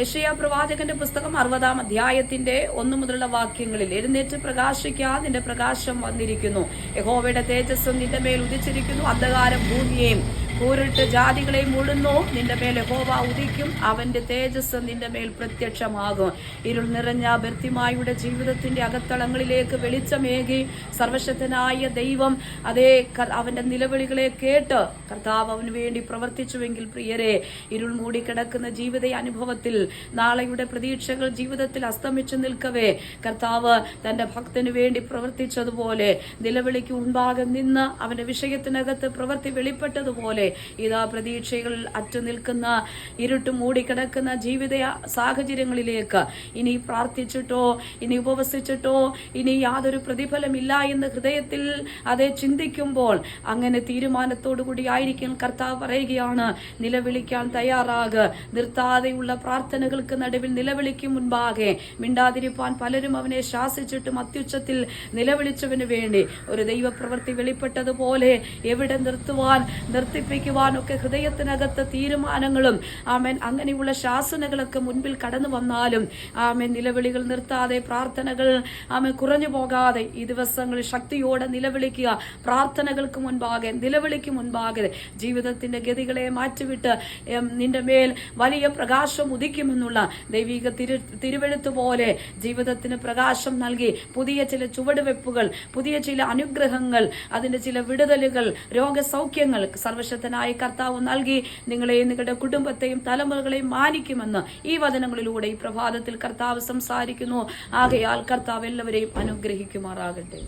യശയ പ്രവാചകന്റെ പുസ്തകം അറുപതാം അധ്യായത്തിന്റെ ഒന്നു മുതലുള്ള വാക്യങ്ങളിൽ എഴുന്നേറ്റ് പ്രകാശിക്കാൻ നിന്റെ പ്രകാശം വന്നിരിക്കുന്നു. യഹോവയുടെ തേജസ് നിന്റെ മേൽ ഉദിച്ചിരിക്കുന്നു. അന്ധകാരം ഭൂമിയെയും കൂരിട്ട് ജാതികളെ മുഴുന്നു നിന്റെ മേൽ യഹോവ ഉദിക്കും. അവന്റെ തേജസ് നിന്റെ മേൽ പ്രത്യക്ഷമാകും. ഇരുൾ നിറഞ്ഞ ബർത്തിമായുടെ ജീവിതത്തിന്റെ അകത്തളങ്ങളിലേക്ക് വെളിച്ചമേകി സർവശക്തനായ ദൈവം അതേ അവന്റെ നിലവിളികളെ കേട്ട് കർത്താവ് അവന് വേണ്ടി പ്രവർത്തിച്ചുവെങ്കിൽ പ്രിയരെ ഇരുൾ മൂടിക്കിടക്കുന്ന ജീവിത അനുഭവത്തിൽ നാളെയുടെ പ്രതീക്ഷകൾ ജീവിതത്തിൽ അസ്തമിച്ചു നിൽക്കവേ. കർത്താവ് തന്റെ ഭക്തന് വേണ്ടി പ്രവർത്തിച്ചതുപോലെ നിലവിളിക്ക് മുൻപാകെ നിന്ന് അവന്റെ വിഷയത്തിനകത്ത് പ്രവൃത്തി വെളിപ്പെട്ടതുപോലെ ഇതാ പ്രതീക്ഷകളിൽ അറ്റു നിൽക്കുന്ന ഇരുട്ട് മൂടിക്കിടക്കുന്ന ജീവിത സാഹചര്യങ്ങളിലേക്ക് ഇനി പ്രാർത്ഥിച്ചിട്ടോ ഇനി ഉപവസിച്ചിട്ടോ ഇനി യാതൊരു പ്രതിഫലമില്ല എന്ന് ഹൃദയത്തിൽ അതെ ചിന്തിക്കുമ്പോൾ അങ്ങനെ തീരുമാനത്തോടു കൂടി ആയിരിക്കും കർത്താവ് പറയുകയാണ് നിലവിളിക്കാൻ തയ്യാറാക്. നിർത്താതെയുള്ള പ്രാർത്ഥനകൾക്ക് നടുവിൽ നിലവിളിക്കും മുൻപാകെ. മിണ്ടാതിരിപ്പാൻ പലരും അവനെ ശാസിച്ചിട്ടും അത്യുച്ചത്തിൽ നിലവിളിച്ചവന് വേണ്ടി. ഒരു ദൈവപ്രവൃത്തി വെളിപ്പെട്ടതുപോലെ എവിടെ നിർത്തുവാൻ നിർത്തിപ്പിക്കുവാൻ ഒക്കെ ഹൃദയത്തിനകത്ത് തീരുമാനങ്ങളും ആമേൻ അങ്ങനെയുള്ള ശാസനകളൊക്കെ മുൻപിൽ കടന്നു വന്നാലും ആമേൻ നിലവിളികൾ നിർത്താതെ പ്രാർത്ഥനകൾ ആമേൻ കുറഞ്ഞു പോകാതെ ഈ ദിവസങ്ങളിൽ ശക്തിയോടെ നിലവിളിക്കുക. പ്രാർത്ഥനകൾക്ക് മുൻപാകെ നിലവിളിക്ക് മുൻപാകെ ജീവിതത്തിന്റെ ഗതികളെ മാറ്റിവിട്ട് നിന്റെ മേൽ വലിയ പ്രകാശം ഉദിക്കുമെന്നുള്ള ദൈവിക തിരു തിരുവെഴുത്ത് പോലെ ജീവിതത്തിന് പ്രകാശം നൽകി പുതിയ ചില ചുവടുവെപ്പുകൾ പുതിയ ചില അനുഗ്രഹങ്ങൾ അതിന്റെ ചില വിടുതലുകൾ രോഗസൗഖ്യങ്ങൾ സർവശക്തനായ കർത്താവ് നൽകി നിങ്ങളെയും നിങ്ങളുടെ കുടുംബത്തെയും തലമുറകളെയും മാനിക്കുമെന്ന് ഈ വചനങ്ങളിലൂടെ ഈ പ്രഭാതത്തിൽ കർത്താവ് സംസാരിക്കുന്നു. ആകയാൽ കർത്താവ് എല്ലാവരെയും അനുഗ്രഹിക്കുമാറാകട്ടെ.